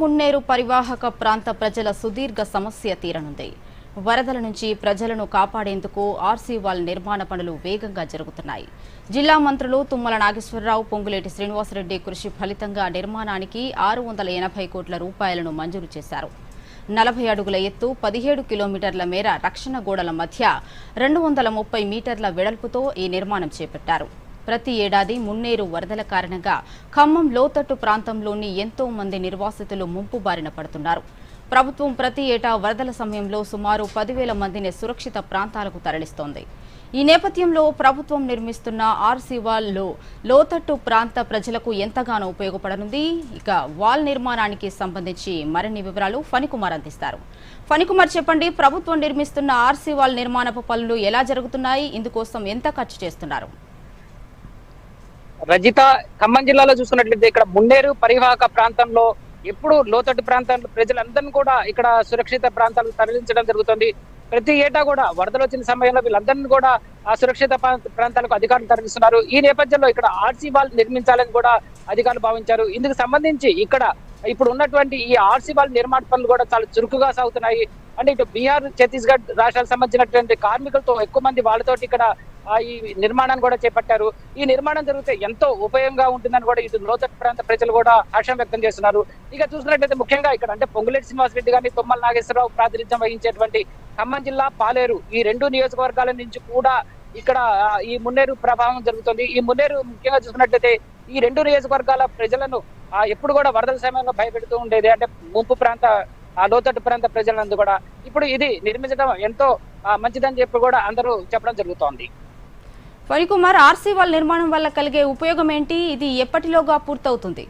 మున్నేరు పరివాహక ప్రాంత ప్రజల సుదీర్ఘ సమస్య తీరనుంది. వరదల నుంచి ప్రజలను కాపాడేందుకు ఆర్సీ వాల్ నిర్మాణ పనులు వేగంగా జరుగుతున్నాయి. జిల్లా మంత్రులు తుమ్మల నాగేశ్వరరావు పొంగులేటి శ్రీనివాసరెడ్డి కృషి ఫలితంగా నిర్మాణానికి ఆరు వందల ఎనభై కోట్ల రూపాయలను మంజూరు చేశారు. నలభై అడుగుల ఎత్తు పదిహేడు కిలోమీటర్ల మేర రక్షణ గోడల మధ్య రెండు వందల ముప్పై మీటర్ల వెడల్పుతో ఈ నిర్మాణం చేపట్టారు. ప్రతి ఏడాది మున్నేరు వరదల కారణంగా ఖమ్మం లోతట్టు ప్రాంతంలోని ఎంతో మంది నిర్వాసితులు ముంపు బారిన పడుతున్నారు. ప్రభుత్వం ప్రతి ఏటా వరదల సమయంలో సుమారు పదివేల మందిని సురక్షిత ప్రాంతాలకు తరలిస్తోంది. ఈ నేపథ్యంలో ప్రభుత్వం నిర్మిస్తున్న ఆర్సీవాల్లో లోతట్టు ప్రాంత ప్రజలకు ఎంతగానో ఉపయోగపడనుంది. ఇక వాల్ నిర్మాణానికి సంబంధించి మరిన్ని వివరాలు ఫణికుమార్ అందిస్తారు. ఫణికుమార్ చెప్పండి ప్రభుత్వం నిర్మిస్తున్న ఆర్సీ వాల్ నిర్మాణపు పనులు ఎలా జరుగుతున్నాయి? ఇందుకోసం ఎంత ఖర్చు చేస్తున్నారు? రజిత ఖమ్మం జిల్లాలో చూసుకున్నట్లయితే ఇక్కడ మున్నేరు పరివాహక ప్రాంతంలో ఎప్పుడు లోతట్టు ప్రాంతాల్లో ప్రజలందరినీ కూడా ఇక్కడ సురక్షిత ప్రాంతాలకు తరలించడం జరుగుతుంది. ప్రతి ఏటా కూడా వరదలు వచ్చిన సమయంలో వీళ్ళందరినీ కూడా ఆ సురక్షిత ప్రాంతాలకు అధికారులు తరలిస్తున్నారు. ఈ నేపథ్యంలో ఇక్కడ ఆర్సీ బాల్ నిర్మించాలని కూడా అధికారులు భావించారు. ఇందుకు సంబంధించి ఇక్కడ ఇప్పుడు ఉన్నటువంటి ఈ ఆర్సీ బాల్ నిర్మాణ పనులు కూడా చాలా చురుకుగా సాగుతున్నాయి. అంటే ఇటు బీహార్ ఛత్తీస్గఢ్ రాష్ట్రాలకు సంబంధించినటువంటి కార్మికులతో ఎక్కువ మంది వాళ్ళతోటి ఇక్కడ ఈ నిర్మాణాన్ని కూడా చేపట్టారు. ఈ నిర్మాణం జరిగితే ఎంతో ఉపయోగంగా ఉంటుందని కూడా ఇటు లోతట్టు ప్రాంత ప్రజలు కూడా హర్షం వ్యక్తం చేస్తున్నారు. ఇక చూసినట్లయితే ముఖ్యంగా ఇక్కడ అంటే పొంగులేటి శ్రీనివాస్ రెడ్డి గారిని తుమ్మల నాగేశ్వరరావు ప్రాతినిధ్యం వహించేటువంటి ఖమ్మం జిల్లా పాలేరు ఈ రెండు నియోజకవర్గాల నుంచి కూడా ఇక్కడ ఈ మున్నేరు ప్రభావం జరుగుతుంది. ఈ మున్నేరు ముఖ్యంగా చూసుకున్నట్లయితే ఈ రెండు నియోజకవర్గాల ప్రజలను ఆ, ఎప్పుడు కూడా వరదల సమయంలో భయపెడుతూ ఉండేది. అంటే ముంపు ప్రాంత ఆ లోతట్టు ప్రాంత ప్రజలందరూ కూడా. ఇప్పుడు ఇది నిర్మించడం ఎంతో మంచిదని చెప్పి కూడా అందరూ చెప్పడం జరుగుతోంది. ఫణికుమార్ ఆర్సీ వాల్ నిర్మాణం వల్ల కలిగే ఉపయోగం ఏంటి? ఇది ఎప్పటిలోగా పూర్తవుతుంది?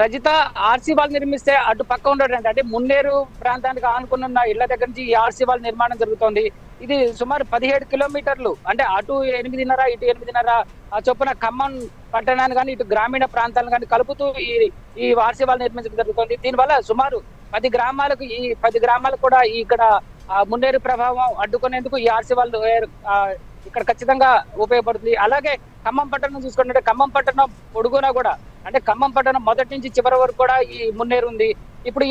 రజిత ఆర్సీ వాల్ నిర్మిస్తే అటు పక్క ఉండడం అంటే మున్నేరు ప్రాంతానికి ఆనుకున్న ఇళ్ళ దగ్గర నుంచి ఈ ఆర్సీ వాల్ నిర్మాణం జరుగుతోంది. ఇది సుమారు పదిహేడు కిలోమీటర్లు. అంటే అటు ఎనిమిదిన్నర ఇటు ఎనిమిదిన్నర ఆ చొప్పున ఖమ్మం పట్టణాన్ని కానీ ఇటు గ్రామీణ ప్రాంతాలను కానీ కలుపుతూ ఈ ఈ ఆర్సీ నిర్మించడం జరుగుతుంది. దీనివల్ల సుమారు పది గ్రామాలకు ఈ పది గ్రామాలకు కూడా ఇక్కడ మున్నేరు ప్రభావం అడ్డుకునేందుకు ఈ ఆర్సీ ఆ, ఇక్కడ ఖచ్చితంగా ఉపయోగపడుతుంది. అలాగే ఖమ్మం పట్టణం చూసుకుంటే ఖమ్మం పట్టణం పొడుగునా కూడా అంటే ఖమ్మం పట్టణం మొదటి నుంచి చివరి వరకు కూడా ఈ మున్నేరు ఉంది. ఇప్పుడు ఈ